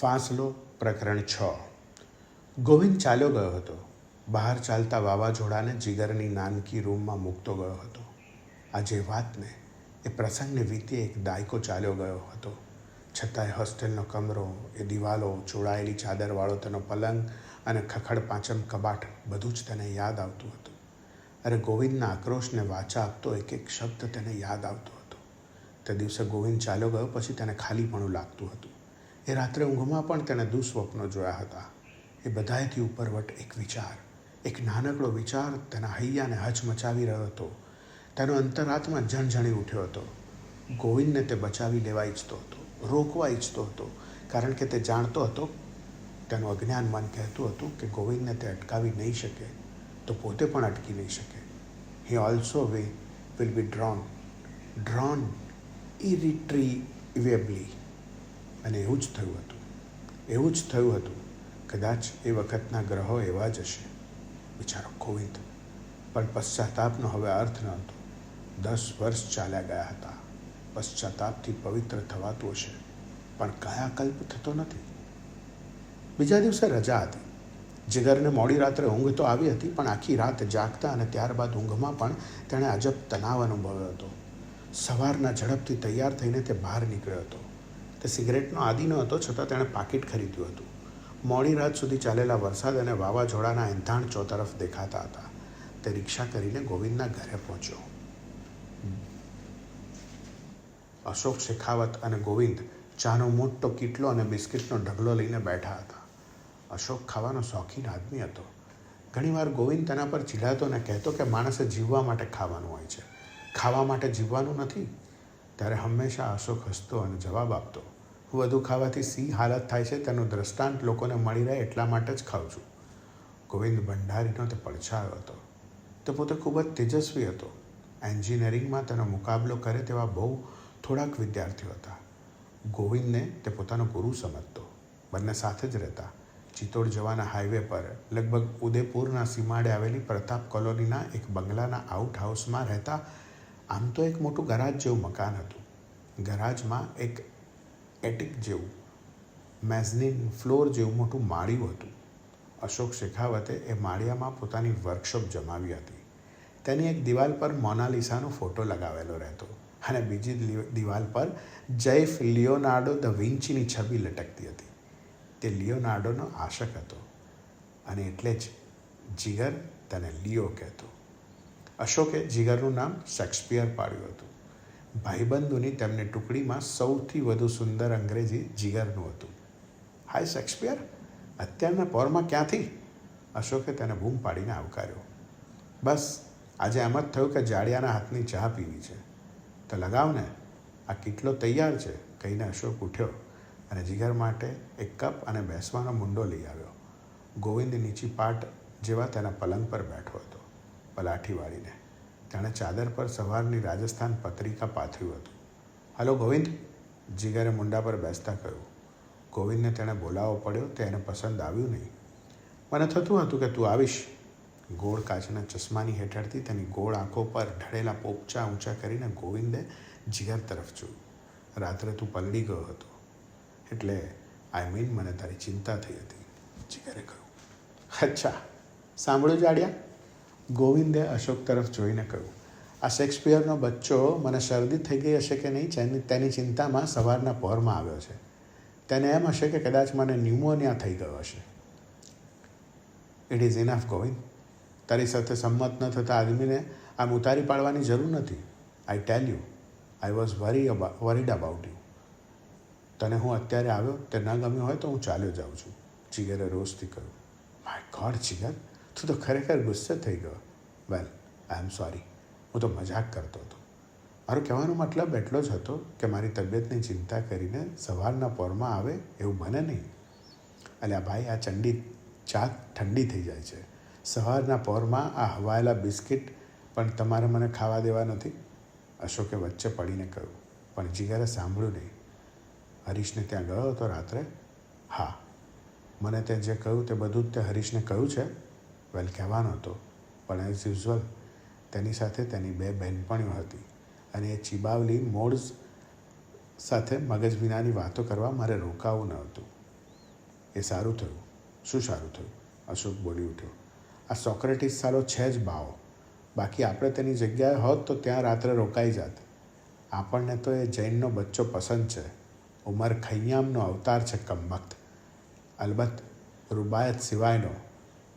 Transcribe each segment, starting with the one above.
ફાંસલો પ્રકરણ છ. ગોવિંદ ચાલ્યો ગયો હતો. બહાર ચાલતા વાવાઝોડાને જીગરની નાનકી રૂમમાં મૂકતો ગયો હતો. આ જે વાતને એ પ્રસંગને વીતે એક દાયકો ચાલ્યો ગયો હતો. છતાંય હોસ્ટેલનો કમરો, એ દિવાલો ચોળાયેલી ચાદરવાળો તેનો પલંગ અને ખખડ પાંચમ કબાટ બધું જ તેને યાદ આવતું હતું. અરે ગોવિંદના આક્રોશને વાચા આપતો એક એક શબ્દ તેને યાદ આવતો હતો. તે દિવસે ગોવિંદ ચાલ્યો ગયો પછી તેને ખાલીપણું લાગતું હતું. એ રાત્રે ઊંઘમાં પણ તેણે દુઃસ્વપ્નો જોયા હતા. એ બધાયથી ઉપરવટ એક વિચાર, એક નાનકડો વિચાર તેના હૈયાને હચમચાવી રહ્યો હતો. તેનો અંતરાત્મા ઝણઝણી ઉઠ્યો હતો. ગોવિંદને તે બચાવી લેવા ઈચ્છતો હતો, રોકવા ઈચ્છતો હતો, કારણ કે તે જાણતો હતો, તેનું અજ્ઞાન મન કહેતું હતું કે ગોવિંદને તે અટકાવી નહીં શકે, તો પોતે પણ અટકી નહીં શકે. He also we will be drawn drawn irretrievably અને એવું જ થયું હતું. એવું જ થયું હતું. કદાચ એ વખતના ગ્રહો એવા જ હશે. બિચારો ગોવિંદ. પણ પશ્ચાતાપનો હવે અર્થ ન હતો દસ વર્ષ ચાલ્યા ગયા હતા. પશ્ચાતાપથી પવિત્ર થવાતું હશે. પણ કાયાકલ્પ થતો નથી. બીજા દિવસે રજા હતી. જીગરને મોડી રાત્રે ઊંઘ તો આવી હતી, પણ આખી રાત જાગતા અને ત્યારબાદ ઊંઘમાં પણ તેણે અજબ તણાવ અનુભવ્યો હતો. સવારના ઝડપથી તૈયાર થઈને તે બહાર નીકળ્યો હતો. તે સિગરેટનો આદિ ન હતો છતાં તેણે પાકીટ ખરીદ્યું હતું. મોડી રાત સુધી ચાલેલા વરસાદ અને વાવાઝોડાના એંધાણ ચોતરફ દેખાતા હતા. તે રિક્ષા કરીને ગોવિંદના ઘરે પહોંચ્યો. અશોક શેખાવત અને ગોવિંદ ચાનો મોટો કીટલો અને બિસ્કિટનો ઢગલો લઈને બેઠા હતા. અશોક ખાવાનો શોખીન આદમી હતો. ઘણીવાર ગોવિંદ તેના પર ચીડાતો અને કહેતો કે માણસે જીવવા માટે ખાવાનું હોય છે. ખાવા માટે જીવવાનું નથી ત્યારે હંમેશા અશોક હસતો અને જવાબ આપતો, હું વધુ ખાવાથી સી હાલત થાય છે, તેનું દ્રષ્ટાંત લોકોને મળી રહે એટલા માટે જ ખાઉં છું. ગોવિંદ ભંડારીનો તે પડછાયો હતો. તે પોતે ખૂબ જ તેજસ્વી હતો. એન્જિનિયરિંગમાં તેનો મુકાબલો કરે તેવા બહુ થોડાક વિદ્યાર્થીઓ હતા. ગોવિંદને તે પોતાનો ગુરુ સમજતો. બંને સાથે જ રહેતા. ચિત્તોડ જવાના હાઈવે પર, લગભગ ઉદયપુરના સીમાડે આવેલી પ્રતાપ કોલોનીના એક બંગલાના આઉટ હાઉસમાં રહેતા આમ તો એક મોટું ગરાજ જેવું મકાન હતું. ગરાજમાં એક એટિક જેવું, મેઝનીન ફ્લોર જેવું મોટું માળિયું હતું. અશોક શેખાવતે એ માળિયામાં પોતાની વર્કશોપ જમાવી હતી. તેની એક દિવાલ પર મોનાલિસાનો ફોટો લગાવેલો રહેતો અને બીજી દિવાલ પર જૈફ લિયોનાર્ડો ધ વિન્ચીની છબી લટકતી હતી. તે લિયોનાર્ડોનો આશક હતો અને એટલે જ જીગર તેને લિયો કહેતો. અશોકે જીગરનું નામ શેક્સપિયર પાડ્યું હતું. ભાઈબંધોની તેમની ટુકડીમાં સૌથી વધુ સુંદર અંગ્રેજી જીગરનું હતું. હાય શેક્સપિયર, અત્યારના પોરમાં ક્યાંથી? અશોકે તેને બૂમ પાડીને આવકાર્યો. બસ, આજે એમ જ થયું કે જાડિયાના હાથની ચા પીવી છે. તો લગાવ ને, આ કેટલો તૈયાર છે, કહીને અશોક ઉઠ્યો અને જીગર માટે એક કપ અને બેસવાનો મુંડો લઈ આવ્યો. ગોવિંદ નીચી પાટ જેવા તેના પલંગ પર બેઠો હતો. પલાઠી વાળીને તેણે ચાદર પર સવારની રાજસ્થાન પત્રિકા પાથર્યું હતું. હાલો ગોવિંદ, જીગરે મુંડા પર બેસતા કહ્યું. ગોવિંદને તેણે બોલાવવો પડ્યો, તે એને પસંદ આવ્યું નહીં. મને થતું હતું કે તું આવીશ. ગોળ કાચના ચશ્માની હેઠળથી તેની ગોળ આંખો પર ઢળેલા પોપચા ઊંચા કરીને ગોવિંદે જીગર તરફ જોયું. રાત્રે તું પલળી ગયો હતો. એટલે આઈ મીન મને તારી ચિંતા થઈ હતી, જીગરે કહ્યું. અચ્છા, સાંભળ્યું જાડ્યા? ગોવિંદે અશોક તરફ જોઈને કહ્યું, આ શેક્સપિયરનો બચ્ચો મને શરદી થઈ ગઈ હશે કે નહીં તેની ચિંતામાં સવારના પહોરમાં આવ્યો છે. તેને એમ હશે કે કદાચ મને ન્યુમોનિયા થઈ ગયો હશે. It is enough Govind. તારી સાથે સંમત ન થતા આદમીને આમ ઉતારી પાડવાની જરૂર નથી. I tell you I was worry worried about you તને હું અત્યારે આવ્યો, તે ન ગમ્યું હોય તો હું ચાલ્યો જાઉં છું જીગરે રોજથી કહ્યું. માય ગોડ જીગર તું તો ખરેખર ગુસ્સે થઈ ગયો. વેલ આઈ એમ સોરી હું તો મજાક કરતો હતો. મારો કહેવાનો મતલબ એટલો જ હતો કે મારી તબિયતની ચિંતા કરીને સવારના પોરમાં આવે એવું બને નહીં. અલ્યા ભાઈ, આ ચંડી ચા ઠંડી થઈ જાય છે. સવારના પોરમાં આ હવાયેલા બિસ્કિટ પણ તમારે મને ખાવા દેવા નથી. અશોકે વચ્ચે પડીને કહ્યું, પણ જીગરે સાંભળ્યું નહીં? હરીશને ત્યાં ગયો હતો રાત્રે. હા. મને તે જે કહ્યું તે બધું જ તે હરીશને કહ્યું છે. વેલ કહેવાનો હતો, પણ એઝ યુઝ્યુઅલ તેની સાથે તેની બે બહેનપણીઓ હતી અને એ ચીબાવલી મોડ્સ સાથે મગજ વિનાની વાતો કરવા મારે રોકાવું ન હતું. એ સારું થયું. શું સારું થયું? અશોક બોલી ઉઠ્યો. આ સોક્રેટિસ સારો છે જ બાવો. બાકી આપણે તેની જગ્યાએ હોત તો ત્યાં રાત્રે રોકાઈ જાત. આપણને તો એ જૈનનો બચ્ચો પસંદ છે. ઉમર ખૈયામનો અવતાર છે કમબખ્ત અલબત્ત, રૂબાયત સિવાયનો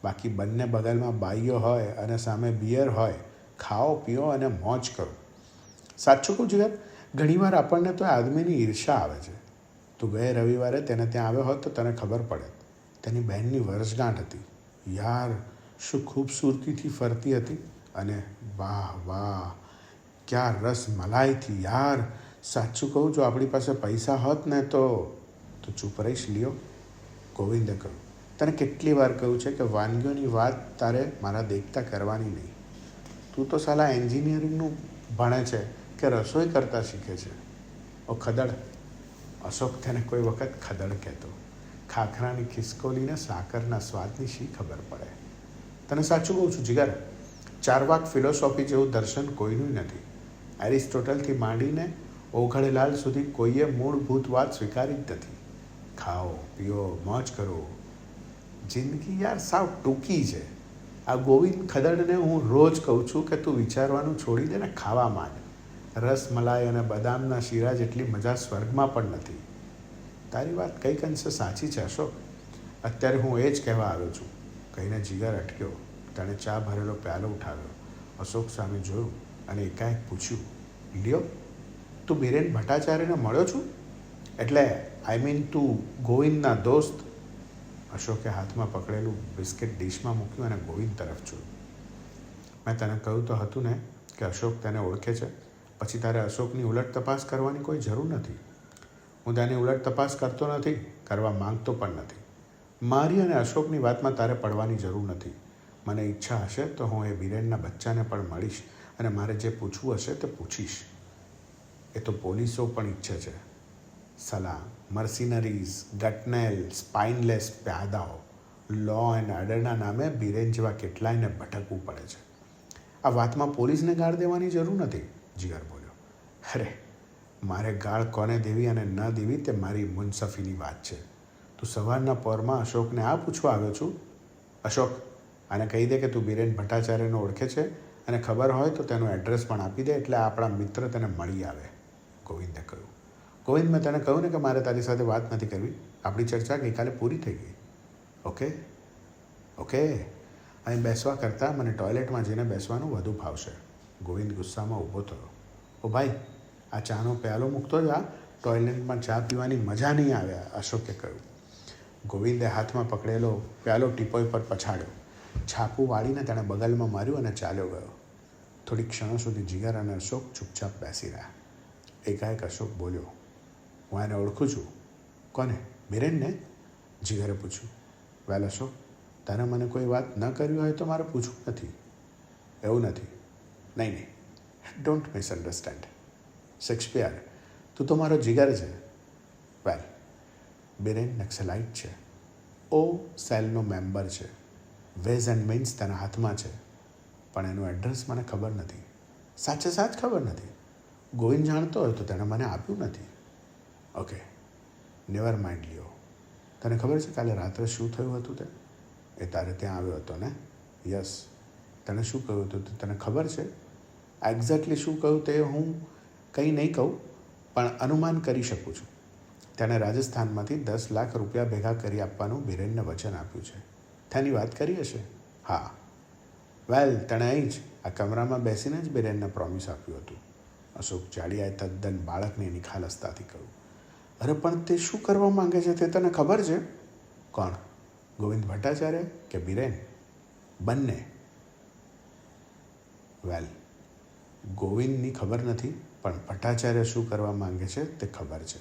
બાકી બંને બગલમાં બાઈઓ હોય અને સામે બિયર હોય, ખાઓ, પીઓ અને મોજ કરો. સાચું કહું છું ઘણીવાર આપણને તો આદમીની ઈર્ષા આવે છે. તું ગયે રવિવારે તેને ત્યાં આવ્યો હોત તો તને ખબર પડે. તેની બહેનની વર્ષગાંઠ હતી. યાર, શું ખૂબસૂરતીથી ફરતી હતી. અને વાહ વાહ, ક્યાં રસ મલાઈથી યાર, સાચું કહું, જો આપણી પાસે પૈસા હોત ને તો તો ચૂપ રહીશ, લ્યો. ગોવિંદે કહ્યું. તને કેટલી વાર કહ્યું છે કે વાનગીઓની વાત તારે મારા દેખતા કરવાની નહીં? તું તો સાલા એન્જિનિયરિંગનું ભણે છે કે રસોઈ કરતાં શીખે છે. ઓ ખદડ, અશોક તેને કોઈ વખત ખદડ કહેતો. ખાખરાની ખિસકોલીને સાકરના સ્વાદની શી ખબર પડે? તને સાચું કહું છું, જીગર, ચારવાક ફિલોસોફી જેવું દર્શન કોઈનું નથી. એરિસ્ટોટલથી માંડીને ઓઘડેલાલ સુધી કોઈએ મૂળભૂત વાત સ્વીકારી જ નથી. ખાઓ, પીઓ, મોજ કરો જિંદગી યાર સાવ ટૂંકી છે. આ ગોવિંદ ખદડને હું રોજ કહું છું કે તું વિચારવાનું છોડી દે ને ખાવા માંડ. રસ, મલાઈ અને બદામના શીરા જેટલી મજા સ્વર્ગમાં પણ નથી. તારી વાત કંઈક અંશે સાચી છે અશોક. અત્યારે હું એ જ કહેવા આવ્યો છું. કહીને જીગર અટક્યો. તેણે ચા ભરેલો પ્યાલો ઉઠાવ્યો. અશોક સામે જોયું અને એકાએક પૂછ્યું, લ્યો, તું બિરેન ભટ્ટાચાર્યને મળ્યો છું? એટલે આઈ મીન તું ગોવિંદના દોસ્ત અશોકે હાથમાં પકડેલું બિસ્કિટ ડીશમાં મૂક્યું અને ગોવિંદ તરફ જોયું. મેં તને કહ્યું તો હતું ને કે અશોક તેને ઓળખે છે. પછી તારે અશોકની ઉલટ તપાસ કરવાની કોઈ જરૂર નથી. હું તેની ઉલટ તપાસ કરતો નથી, કરવા માંગતો પણ નથી. મારી અને અશોકની વાતમાં તારે પડવાની જરૂર નથી. મને ઈચ્છા હશે તો હું એ બિરેનના બચ્ચાને પણ મળીશ અને મારે જે પૂછવું હશે તે પૂછીશ. એ તો પોલીસો પણ ઈચ્છે છે. સલાહ મર્સિનરીઝ ગટનેલ સ્પાઇનલેસ પ્યાદાઓ, લો એન્ડ ઓર્ડરના નામે બિરેન જેવા કેટલાયને ભટકવું પડે છે. આ વાતમાં પોલીસને ગાળ દેવાની જરૂર નથી જીગર બોલ્યો. અરે, મારે ગાળ કોને દેવી અને ન દેવી તે મારી મુનસફીની વાત છે. તું સવારના પોરમાં અશોકને આ પૂછવા આવ્યો છું? અશોક, આને કહી દે કે તું બિરેન ભટ્ટાચાર્યને ઓળખે છે અને ખબર હોય તો તેનું એડ્રેસ પણ આપી દે એટલે આપણા મિત્ર તેને મળી આવે, ગોવિંદે કહ્યું. ગોવિંદ મેં તને કહ્યું ને કે મારે તારી સાથે વાત નથી કરવી. આપણી ચર્ચા ગઈકાલે પૂરી થઈ ગઈ. ઓકે? ઓકે? અહીં બેસવા કરતાં મને ટોયલેટમાં જઈને બેસવાનું વધુ ભાવશે ગોવિંદ ગુસ્સામાં ઊભો થયો. ઓ ભાઈ, આ ચાનો પ્યાલો મૂકતો જ આ ટોયલેટમાં ચા પીવાની મજા નહીં આવ્યા અશોકે કહ્યું. ગોવિંદે હાથમાં પકડેલો પ્યાલો ટીપોય પર પછાડ્યો. છાપું વાળીને તેણે બગલમાં માર્યું અને ચાલ્યો ગયો. થોડી ક્ષણો સુધી જીગર અને અશોક ચૂપચાપ બેસી રહ્યા. એકાએક અશોક બોલ્યો હું એને ઓળખું છું. કોને? બિરેનને જીગરે પૂછ્યું. વેલ અશોક તારે મને કોઈ વાત ન કરવી હોય તો મારે પૂછવું નથી. એવું નથી. નહીં નહીં. ડોન્ટ મિસઅન્ડરસ્ટેન્ડ શેક્સપિયર તું તો મારો જીગર છે. વેલ બિરેન નક્સલાઇટ છે. ઓ સેલનો મેમ્બર છે. વેઝ એન્ડ મીન્સ તેના હાથમાં છે. પણ એનું એડ્રેસ મને ખબર નથી. સાચે સાચ ખબર નથી. ગોવિંદ જાણતો હોય તો તેણે મને આપ્યું નથી. ઓકે. નેવર માઇન્ડ લ્યો તને ખબર છે કાલે રાત્રે શું થયું હતું તે? એ તારે ત્યાં આવ્યો હતો ને? યસ તને શું કહ્યું હતું તે? તને ખબર છે? એક્ઝેક્ટલી શું કહ્યું તે હું કંઈ નહીં કહું, પણ અનુમાન કરી શકું છું. તેણે રાજસ્થાનમાંથી દસ લાખ રૂપિયા ભેગા કરી આપવાનું બિરેનને વચન આપ્યું છે. તેની વાત કરી હશે? હા. વેલ તેણે અહીં જ, આ કમરામાં બેસીને જ બિરેનને પ્રોમિસ આપ્યું હતું. અશોક જાડિયાએ તદ્દન બાળકની નિખાલસતાથી કહ્યું. અરે પણ તે શું કરવા માંગે છે તે તને ખબર છે? કોણ? ગોવિંદ ભટ્ટાચાર્ય કે બિરેન? બંને. વેલ, ગોવિંદની ખબર નથી, પણ ભટ્ટાચાર્ય શું કરવા માંગે છે તે ખબર છે.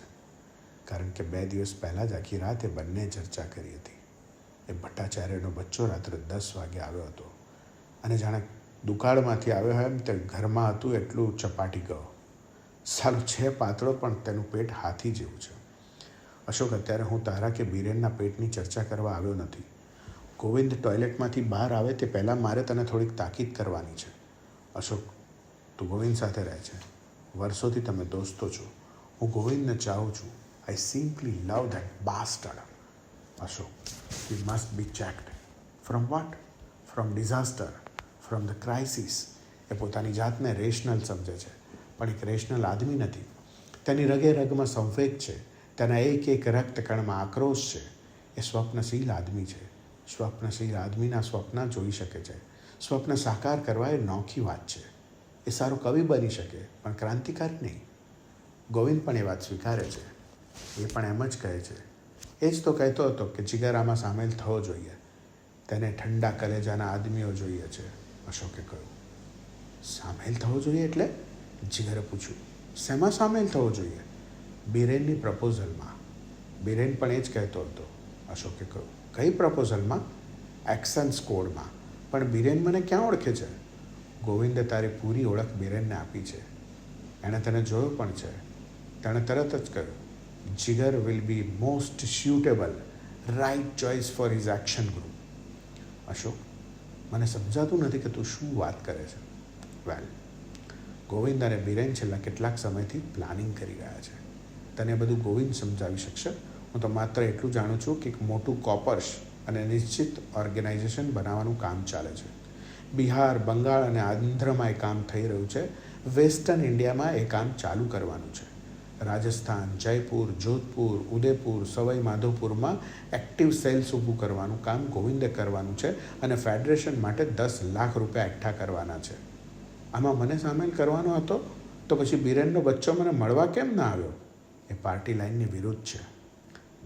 કારણ કે બે દિવસ પહેલાં જ આખી રાત એ બંને ચર્ચા કરી હતી. એ ભટ્ટાચાર્યનો બચ્ચો રાત્રે દસ વાગે આવ્યો હતો. અને જાણે દુકાળમાંથી આવ્યો હોય એમ તે ઘરમાં હતું, એટલું ચપાટી ગયો. સારું છે, પાતળો, પણ તેનું પેટ હાથી જેવું છે. અશોક, અત્યારે હું તારા કે બિરેનના પેટની ચર્ચા કરવા આવ્યો નથી. ગોવિંદ ટોયલેટમાંથી બહાર આવે તે પહેલાં મારે તને થોડીક તાકીદ કરવાની છે. અશોક, તું ગોવિંદ સાથે રહે છે. વર્ષોથી તમે દોસ્તો છો. હું ગોવિંદને ચાહું છું. I simply love that bastard Ashok you must be checked from what from disaster from the crisis એ પોતાની જાતને રેશનલ સમજે છે. પણ એક રેશનલ આદમી નથી. તેની રગે રગમાં સંવેગ છે. તેના એક એક રક્તકણમાં આક્રોશ છે. એ સ્વપ્નશીલ આદમી છે. સ્વપ્નશીલ આદમીના સ્વપ્ન જોઈ શકે છે. સ્વપ્ન સાકાર કરવા એ નોખી વાત છે. એ સારો કવિ બની શકે, પણ ક્રાંતિકારી નહીં. ગોવિંદ પણ એ વાત સ્વીકારે છે. એ પણ એમ જ કહે છે. એ જ તો કહેતો હતો કે જીગર સામેલ થવો જોઈએ. તેને ઠંડા કલેજાના આદમીઓ જોઈએ છે. અશોકે કહ્યું, સામેલ થવો જોઈએ એટલે જીગરે પૂછ્યું, શેમાં સામેલ થવો જોઈએ? બિરેનની પ્રપોઝલમાં. બિરેન પણ એ જ કહેતો હતો. અશોકે કહ્યું, કઈ પ્રપોઝલમાં? એક્શન સ્કોડમાં. પણ બિરેન મને ક્યાં ઓળખે છે? ગોવિંદે તારી પૂરી ઓળખ બિરેનને આપી છે. એણે તને જોયો પણ છે. તેણે તરત જ કહ્યું, Jigar will be most suitable right choice for his action group. Ashok, મને સમજાતું નથી કે તું શું વાત કરે છે. વેલ ગોવિંદ અને બિરેન છેલ્લા કેટલાક સમયથી પ્લાનિંગ કરી રહ્યા છે. તને બધું ગોવિંદ સમજાવી શકશે? હું તો માત્ર એટલું જાણું છું કે એક મોટું કોપર્સ અને નિશ્ચિત ઓર્ગેનાઇઝેશન બનાવવાનું કામ ચાલે છે. બિહાર, બંગાળ અને આંધ્રમાં એ કામ થઈ રહ્યું છે. વેસ્ટર્ન ઇન્ડિયામાં એ કામ ચાલુ કરવાનું છે. રાજસ્થાન, જયપુર, જોધપુર, ઉદયપુર, સવાઈ, માધોપુરમાં એક્ટિવ સેલ્સ ઊભું કરવાનું કામ ગોવિંદે કરવાનું છે અને ફેડરેશન માટે દસ લાખ રૂપિયા એકઠા કરવાના છે. આમાં મને સામેલ કરવાનો હતો? તો પછી બિરેનનો બચ્ચો મને મળવા કેમ ના આવ્યો? એ પાર્ટી લાઇનની વિરુદ્ધ છે.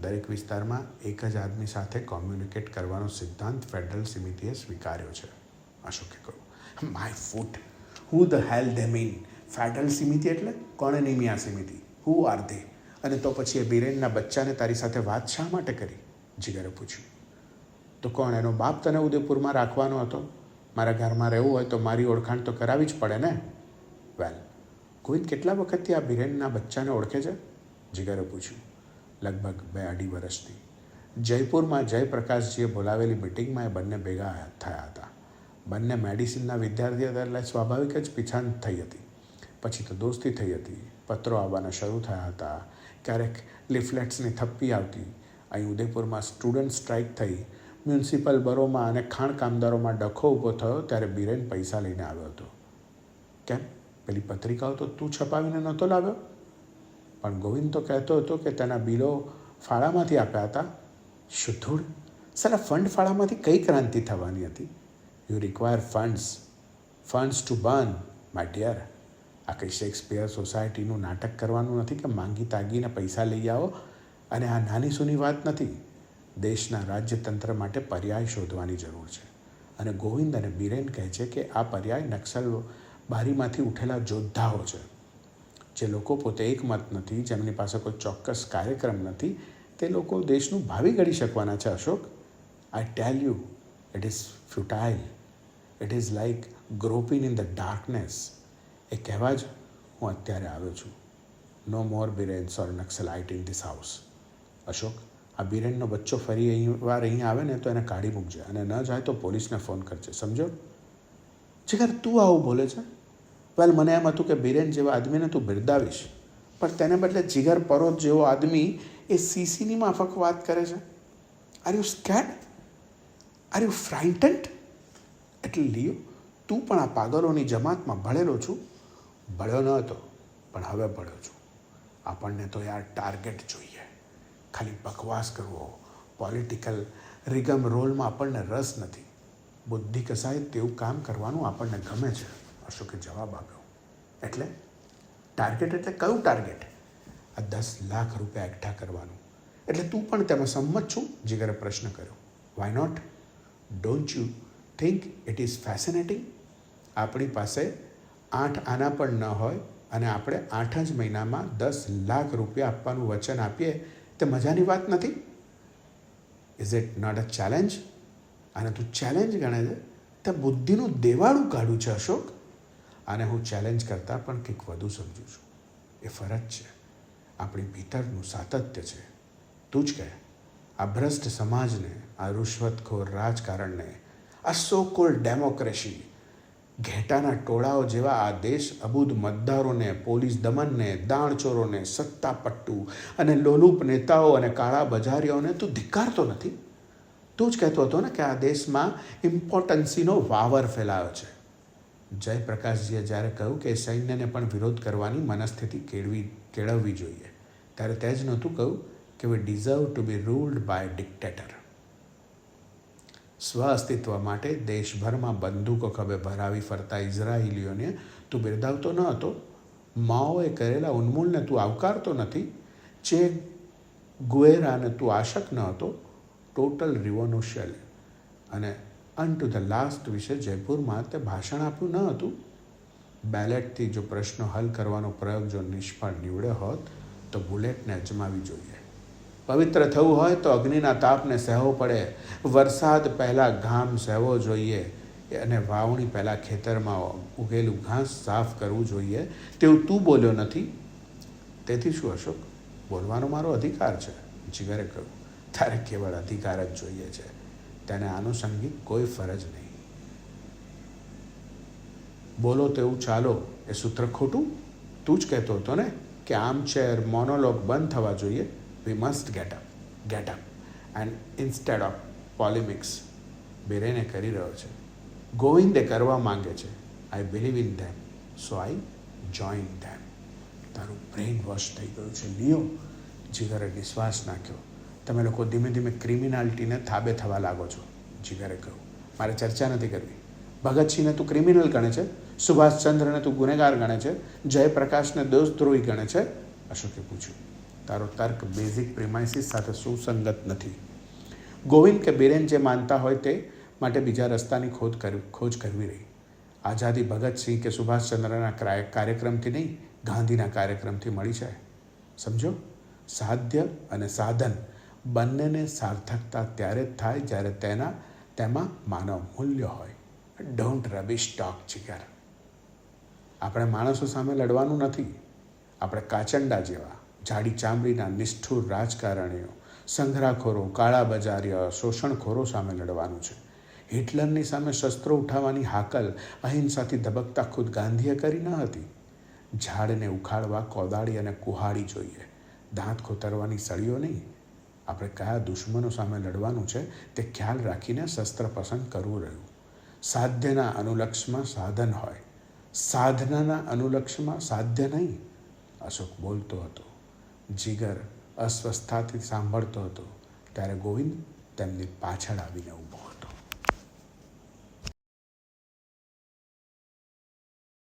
દરેક વિસ્તારમાં એક જ આદમી સાથે કોમ્યુનિકેટ કરવાનો સિદ્ધાંત ફેડરલ સમિતિએ સ્વીકાર્યો છે. અશોકે કહ્યું my foot who the hell they mean federal સમિતિ એટલે કોણે નિમી આ સમિતિ? હુ આર ધે અને તો પછી એ બિરેનના બચ્ચાને તારી સાથે વાત શા માટે કરી? જીગરે પૂછ્યું, તો કોણ એનો બાપ તને ઉદયપુરમાં રાખવાનો હતો? મારા ઘરમાં રહેવું હોય તો મારી ઓળખાણ તો કરાવી જ પડે ને? વેલ ગોવિંદ કેટલા વખતથી આ બિરેનના બચ્ચાને ઓળખે છે? જીગરે પૂછ્યું. લગભગ બે અઢી વર્ષથી. જયપુરમાં જયપ્રકાશજીએ બોલાવેલી મિટિંગમાં એ બંને ભેગા થયા હતા. બંને મેડિસિનના વિદ્યાર્થી હતા એટલે સ્વાભાવિક જ પીછાણ થઈ હતી. પછી તો દોસ્તી થઈ હતી. પત્રો આવવાના શરૂ થયા હતા. ક્યારેક લિફલેટ્સની થપ્પી આવતી. અહીં ઉદયપુરમાં સ્ટુડન્ટ સ્ટ્રાઇક થઈ. મ્યુનિસિપલ બરોમાં અને ખાણ કામદારોમાં ડખો ઊભો થયો ત્યારે બિરેન પૈસા લઈને આવ્યો હતો. કેમ? પેલી પત્રિકાઓ તો તું છપાવીને નહોતો લાવ્યો? પણ ગોવિંદ તો કહેતો હતો કે તેના બિલો ફાળામાંથી આપ્યા હતા. શુદ્ધુડ સાલા ફંડ ફાળામાંથી કઈ ક્રાંતિ થવાની હતી? You require funds funds to burn my dear આ કંઈ શેક્સપિયર સોસાયટીનું નાટક કરવાનું નથી કે માંગી તાગીને પૈસા લઈ આવો? અને આ નાની સૂની વાત નથી. દેશના રાજ્યતંત્ર માટે પર્યાય શોધવાની જરૂર છે. અને ગોવિંદ અને બિરેન કહે છે કે આ પર્યાય નક્સલ બારીમાંથી ઉઠેલા યોદ્ધાઓ છે. જે લોકો પોતે એકમત નથી, જેમની પાસે કોઈ ચોક્કસ કાર્યક્રમ નથી, તે લોકો દેશનું ભાવિ ઘડી શકવાના છે, Ashok. I tell you it is futile it is like groping in the darkness એ કહેવા જ હું અત્યારે આવ્યો છું. No more Birens or નક્સલાઇટ in this house Ashok? આ બિરેનનો બચ્ચો ફરી અહીં વાર અહીં આવે ને તો એને કાઢી મૂકજે અને ન જાય તો પોલીસને ફોન કરજે. સમજો? જીગર, તું આવું બોલે છે? વેલ, મને એમ હતું કે બિરેન જેવા આદમીને તું બિરદાવીશ. પણ તેને બદલે જીગર પરોત જેવો આદમી એ સીસીની માફક વાત કરે છે. Are you scared are you frightened એટલે લિયો, તું પણ આ પાગલોની જમાતમાં ભળેલો છું? ભળ્યો ન હતો, પણ હવે ભળ્યો છું. આપણને તો યાર ટાર્ગેટ જોઈએ. ખાલી બકવાસ કરવો પોલિટિકલ રિગમ રોલમાં આપણને રસ નથી. બુદ્ધિ કસાય તેવું કામ કરવાનું આપણને ગમે છે. અશોકે જવાબ આપ્યો. એટલે ટાર્ગેટ એટલે કયું ટાર્ગેટ આ દસ લાખ રૂપિયા એકઠા કરવાનું. એટલે તું પણ તેમાં સંમત છું, જીગરે પ્રશ્ન કર્યો. Why not don't you think it is fascinating આપણી પાસે આઠ આના પણ ન હોય અને આપણે આઠ જ મહિનામાં દસ લાખ રૂપિયા આપવાનું વચન આપીએ તે મજાની વાત નથી? Is it not a challenge અને તું ચેલેન્જ ગણે છે? તે બુદ્ધિનું દેવાળું કાઢું છે અશોક. અને હું ચેલેન્જ કરતાં પણ કંઈક વધુ સમજું છું. એ ફરજ છે. આપણી ભીતરનું સાતત્ય છે. તું જ કહે, આ ભ્રષ્ટ સમાજને, આ રૂશ્વતખોર રાજકારણને, આ સો કોલ ડેમોક્રેસી ઘેટાના ટોળાઓ જેવા આ દેશ અબુદ મતદારોને, પોલીસ દમનને, દાણચોરોને, સત્તાપટ્ટુ અને લોલુપ નેતાઓ અને કાળા બજારીઓને તું ધિક્કારતો નથી? તું જ કહેતો હતો ને કે આ દેશમાં ઇમ્પોર્ટન્સીનો વાવર ફેલાયો છે. જયપ્રકાશજીએ જ્યારે કહ્યું કે સૈન્યને પણ વિરોધ કરવાની મનસ્થિતિ કેળવી, કેળવવી જોઈએ, ત્યારે તે જ નહોતું કહ્યું કે we deserve to be ruled by dictator સ્વ અસ્તિત્વ માટે દેશભરમાં બંદૂકો ખભે ભરાવી ફરતા ઇઝરાયેલીઓને તું બિરદાવતો ન હતો. માઓએ કરેલા ઉન્મૂલને તું આવકારતો નથી. ચે ગુએરાને તું આશક ન હતો. ટોટલ રિવોલ્યુશન અને અન ટુ ધ લાસ્ટ વિશે જયપુરમાં તે ભાષણ આપ્યું ન હતું. બેલેટથી જો પ્રશ્નો હલ કરવાનો પ્રયોગ જો નિષ્ફળ નીવડ્યો હોત, તો બુલેટને અજમાવી જોઈએ. પવિત્ર થવું હોય તો અગ્નિના તાપને સહેવો પડે. વરસાદ પહેલાં ઘામ સહેવો જોઈએ અને વાવણી પહેલાં ખેતરમાં ઉગેલું ઘાસ સાફ કરવું જોઈએ. તેવું તું બોલ્યો નથી? તેથી શું અશોક? બોલવાનો મારો અધિકાર છે. જીગરે કહ્યું, તારે કેવળ અધિકાર જ જોઈએ છે. તેને આનુષંગિક કોઈ ફરજ નહીં. બોલો તેવું ચાલો, એ સૂત્ર ખોટું? તું જ કહેતો હતો ને કે આમ ચેર મોનોલોગ બંધ થવા જોઈએ. We must get up get up. And instead of પોલિમિક્સ બિરેને કરી રહ્યો છે. ગોવિંદે કરવા માંગે છે. I believe in them so I join them તારું બ્રેઇન વોશ થઈ ગયું છે, લિયો. જીગરે નિશ્વાસ નાખ્યો. તમે લોકો ધીમે ધીમે ક્રિમિનાલિટીને થાબે થવા લાગો છો. જીગરે કહ્યું. મારે ચર્ચા નથી કરવી. ભગતસિંહને તું ક્રિમિનલ ગણે છે, સુભાષચંદ્રને તું ગુનેગાર ગણે છે, જયપ્રકાશને દોષદ્રોહી ગણે છે. અશોકે પૂછ્યું. તારો તર્ક બેઝિક પ્રિમાઇસીસ સાથે સુસંગત નથી. ગોવિંદ કે બિરેન જે માનતા હોય તે માટે બીજા રસ્તાની ખોજ ખોજ કરવી રહી. આઝાદી ભગતસિંહ કે સુભાષચંદ્રના ક્રાય- કાર્યક્રમથી નહીં, ગાંધીના કાર્યક્રમથી મળી છે સમજો? સાધ્ય અને સાધન બંનેને સાર્થકતા ત્યારે જ થાય જ્યારે તેના, તેમાં માનવ મૂલ્ય હોય. Don't rubbish talk Jigar. આપણે માણસો સામે લડવાનું નથી. આપણે કાચંડા જેવા. જાડી ચામડીના નિષ્ઠુર રાજકારણીઓ, સંઘરાખોરો કાળા બજારીઓ શોષણખોરો સામે લડવાનું છે. હિટલરની સામે શસ્ત્રો ઉઠાવવાની હાકલ અહિંસાથી ધબકતા ખુદ ગાંધીએ કરી ન હતી. ઝાડને ઉખાડવા કોદાળી અને કુહાડી જોઈએ. દાંત ખોતરવાની સળીઓ નહીં. આપણે કયા દુશ્મનો સામે લડવાનું છે તે ખ્યાલ રાખીને શસ્ત્ર પસંદ કરવું રહ્યું. સાધ્યના અનુલક્ષમાં સાધન હોય. સાધનાના અનુલક્ષમાં સાધ્ય નહીં. અશોક બોલતો હતો. જીગર અસ્વસ્થતાથી સાંભળતો હતો ત્યારે ગોવિંદ તેમની પાછળ આવીને ઊભો.